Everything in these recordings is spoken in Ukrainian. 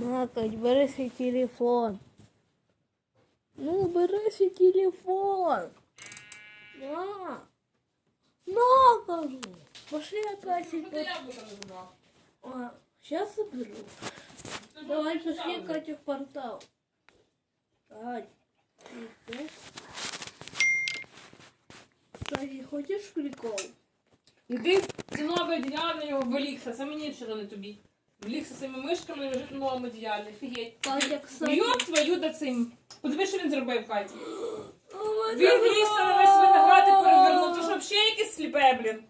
На, Кать, бери свій телефон. Ну, бери свій телефон. На. На, кажу. Пошли, Катя. А, сейчас заберу. Давай, пошли, Катя, в портал. Кать? Катя, хочешь прикол? Іди ці нове одіяло його в Елікса, це мені що не тобі. В Елікса своїми мишками лежить в новому одіялі. Катя, кстати. Йоб твою да цим. Подиви, що він зробив, Каті. Він в лісі на весь виноград перевернув. То що взагалі якесь сліпе, блін.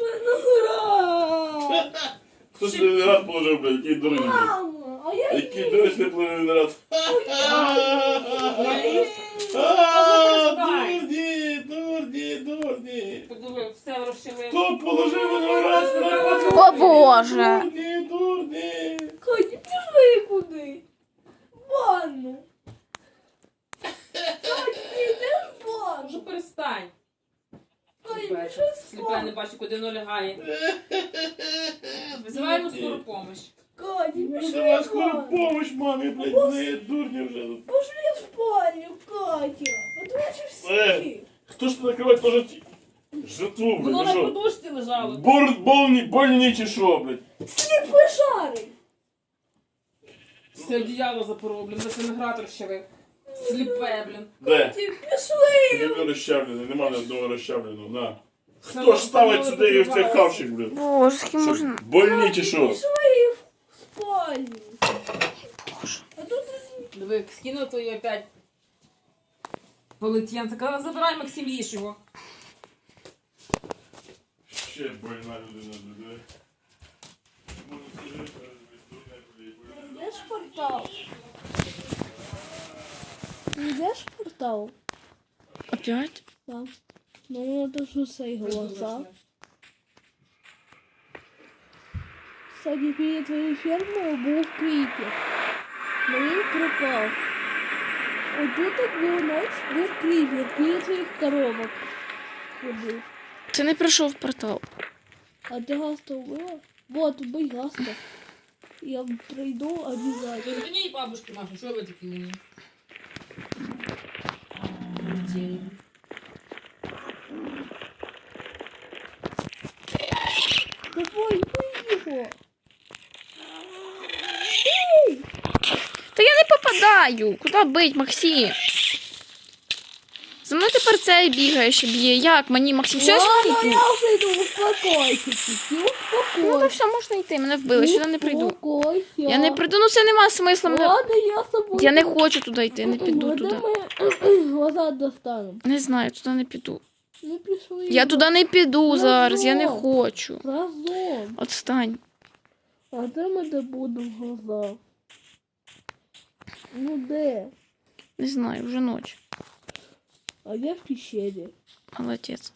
Виноград! Хто ж виноград положив, блядь, який дурний, блядь. Мама, а я Який дурний сліплений виноград. Дурні, дурні, дурні. Подиви, все розчавив. Хто положив виноград? О Боже! Дурні, дурні. Катя, пішли куди? В ванну. Вже перестань. Катя, Сліпе, пішли Сліпе не бачить, куди воно лягає. Визиваємо скору помощь. Катя, пішли Давай в скору ванну. помощь мамі, блядь, вони дурні вже. Пошли в спальню, Катя. А то наші Е. всі. Хто ж накривати теж жертву, Воно блядь, на що? подушці лежало. Бор, больні, больні чи що, блядь? Сліпи шари. Все одіяло запоров, блін, весь виноград розчавив. Сліпе, блін. Де? Пішли. Тобі розчавлений, нема ні одного розчавленого, на. Хто ж ставить сюди в цей хавчик, блядь? Боже, з ким можна? больні чи що? Пішли в спальню. А тут Диви, скинув твою опять. Полетєнце. Казала, забирай Максим їж його. Ще больна людина, блядь. Може, це Йдеш в портал? Йдеш в портал? Опять? Да. Ну, это же свои голоса. Кстати, перед твоей фермой был крипер. Но він пропав. Вот тут так был ночь, был крипер перед твоих коробок. Ходив. Це не пройшов портал. А ты гаста убила? Вот, убей гаста. Я пройду обязательно. Верни бабушке, Маша, что вы такие мне? Давай, бей его. Да я не попадаю. Куда быть, Максим? Тепер цей бігає, ще б'є. Як мені, Максим? Все, я уже иду, успокойся. Ну, то все, можна йти. Мене вбили, сюди не прийду. Я не прийду, ну це нема смисла. Мене... Ладно, я с тобой. Я не хочу туди йти, не піду туди. глаза достанем. Не знаю, туди не піду. Ну, пішли. Я туди не піду зараз, я не хочу. Разом. Отстань. А де ми де будемо глаза? Ну де? Не знаю, вже ніч. А я в пещері. Молодець.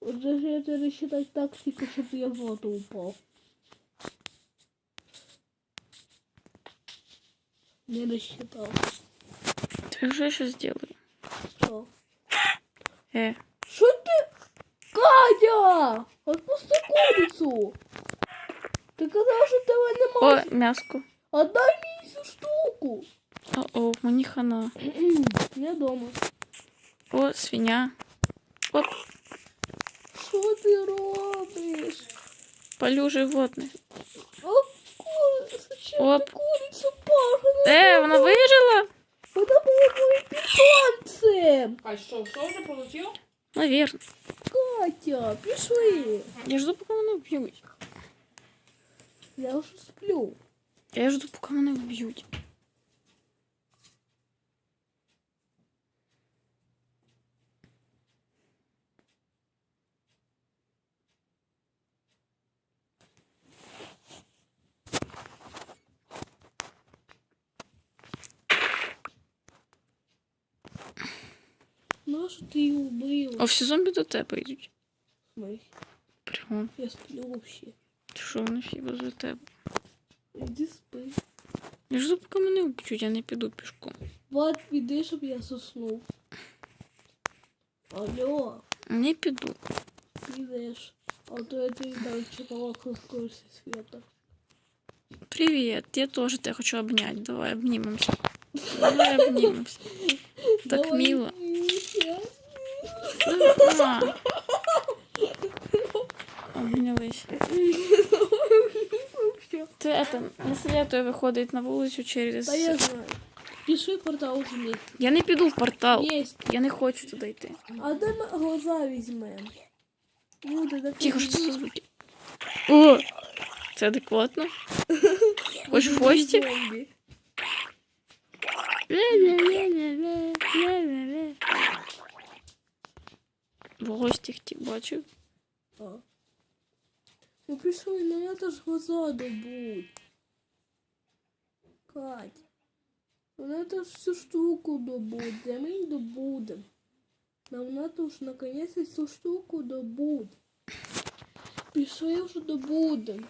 Отже ж я тебе считать тактику, щоб я в воду упав. Не рассчитал. Ти вже щось зроблю. Що? Е. Що ти? Катя! Отпусти курицю! Ти казав, що тебе О, немає. м'яско. Отдай мені цю штуку. О, о, мені хана. Я дома. О, свиня. Оп, Що ти робиш? палю животне. О, куриця, чим Оп. ти курицю пахне? Е, вона вижила? Вона була моїм питомцем. А що, що вже получив? Навірно. Катя, пішли. Я жду, поки мене вб'ють. Я вже сплю. Я жду, поки мене вб'ють. Нащо ти її убила? А всі зомбі до тебе йдуть. Ой, Прямо. Я сплю вообще. Ти що вони всі возле тебе? Іди спи. Я жду, поки мене вб'ють, я не піду пішком. Влад, піди, щоб я заснув. Алло, Не піду. підеш. А то я тобі там читала скорості света. Привет, я тоже тебя хочу обнять. Давай обнимемся. Давай обнимемся. Так Давай, мило. Обнялись. Ти это, не советую виходити на вулицю через. Та я знаю. Пиши портал вместе. Я не піду в портал. Есть. Я не хочу туди йти. А де ми глаза візьмемо? Люди, Тихо, що це за звуки? О! Це адекватно? Хочеш в гості? Зомбі. В гості хотів, бачив. А. Ну пішли, ну я ж глаза добудь. Кать. Ну надо ж всю штуку добудь, а ми не добудем. Нам надо ж наконец всю штуку добудь. Пішли вже добудем.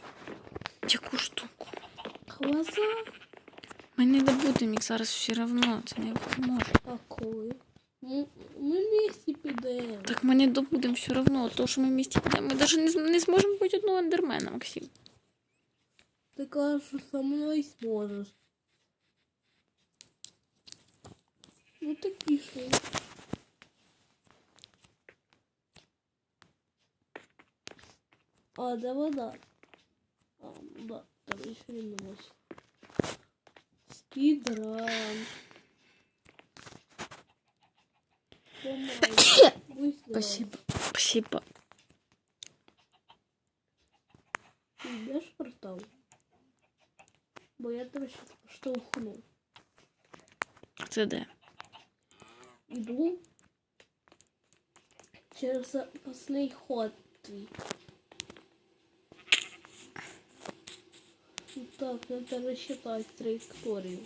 Яку штуку? Глаза? Ми не добудемо їх зараз все одно. Це не допоможе. А коли? Ми, ми вместе підемо. Так ми не добудемо все одно. То, що ми в місті підемо, ми навіть не, не зможемо бути одного ендермена, Максим. Ти кажеш, що со мною зможеш. Ну так пішли. А, де вода? А, ну да, там еще не нос. Спидран. Спасибо. Спасибо. В портал? Бо я тебе ще штовхну. Це де? Іду через запасний ход твій. Ну Так, треба розчитати траєкторію.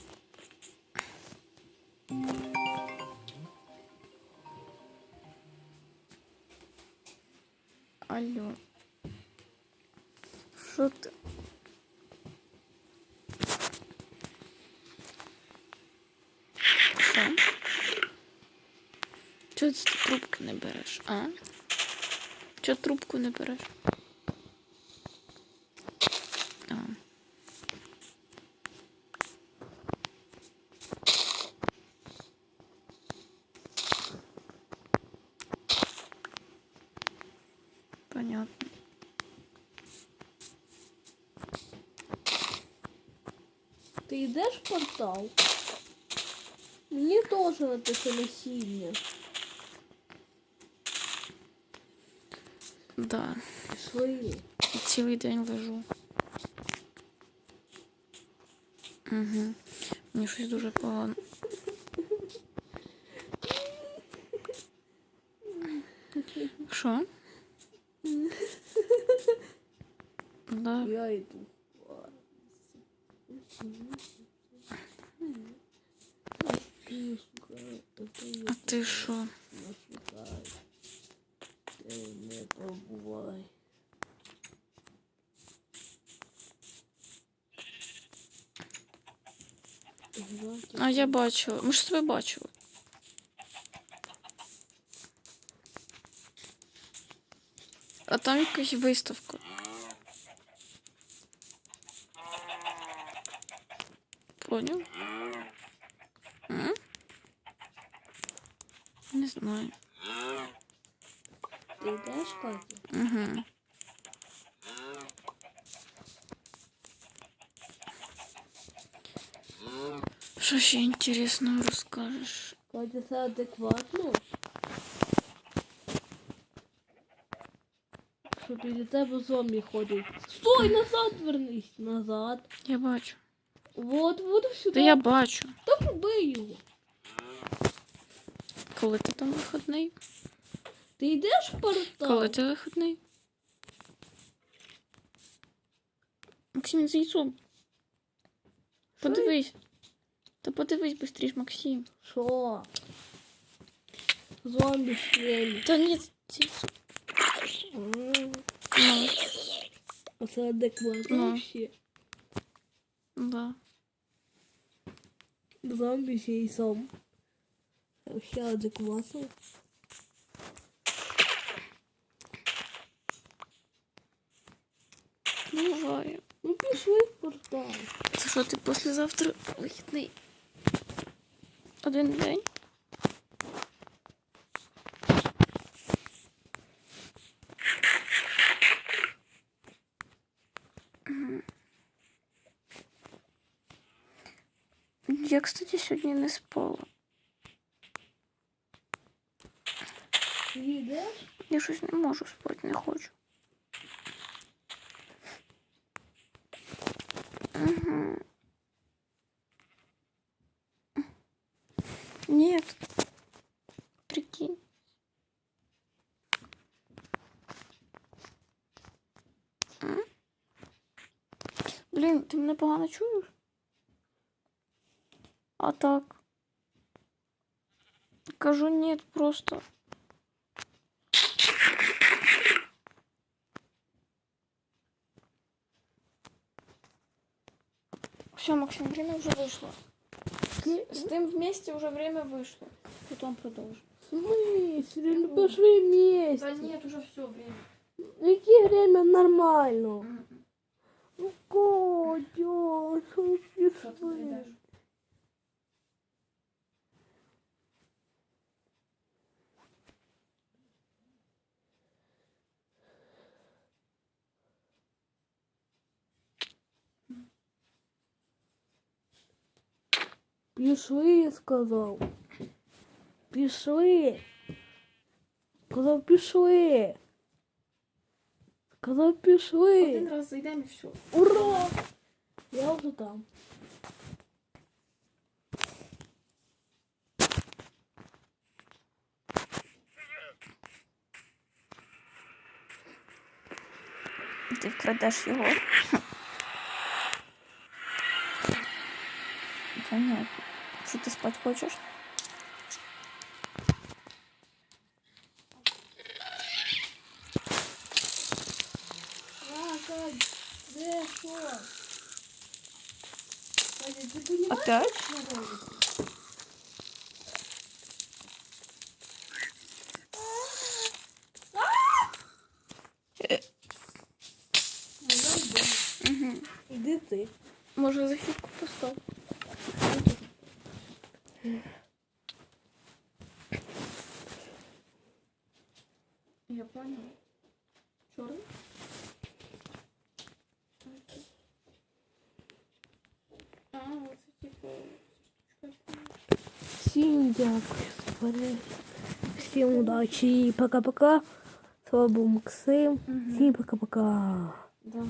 Що? Чого ти трубки не береш, а? Чого трубку не береш? А. Понятно. Ти йдеш в портал? Мені теж напише насіння. Да. Пішли. І цілий день лежу. Угу. Мені щось дуже погано. Що? Да. Я йду. А я бачила. Ми ж тобою бачили. А там якась виставка. Поняв? М? Не знаю. Ти йдеш, Катя? Угу. Що ще інтересного розкажеш? Катя, це адекватно? Що біля тебе зомбі ходять. Стой, назад вернись! Назад. Я бачу. Вот, вот сюди. Та я бачу. Та побий його. Коли ти там виходний? Ти йдеш в портал? Коли ти виходний? Максим, з яйцом. Подивись. Та подивись быстріш, Максим. Що? Зомбі стрелі. Та ні, це. Ну, Оце адекватно Ну. вообще. да. Зомбі з яйцом. Це Вообще адекватно. Ну. Ну пішли в портал. Це що ти післязавтра вихідний? Один день? Я, кстати, сьогодні не спала. Я щось не можу спати, не хочу. Нет. Прикинь. М? Блін, ти мене погано чуєш? А так. Кажу нет, просто. Все, Максим, время уже вышло. С тем вместе уже время вышло. Потом продолжим. В смысле? Ну пошли вместе. нет, уже все время. Яке время нормально? Ну, Котя, що пішли? Пішли, я сказав. Пішли. Сказав, пішли. Сказав, пішли. Один раз зайдем и все. Ура! Я вже там. Ти вкрадеш його. Понятно. Що ти спати хочеш? А, Кать, де що? Катя, ти понімаєш, Опять? що робиться? Ну, я йду. Угу. Іди ти. Може західку постав. Я понял. Чорний? А, оце типу. Всім дякую за перегляд. Всім удачі. Пока-пока. З вами був Максим. Мгм. Всім пока-пока. Да.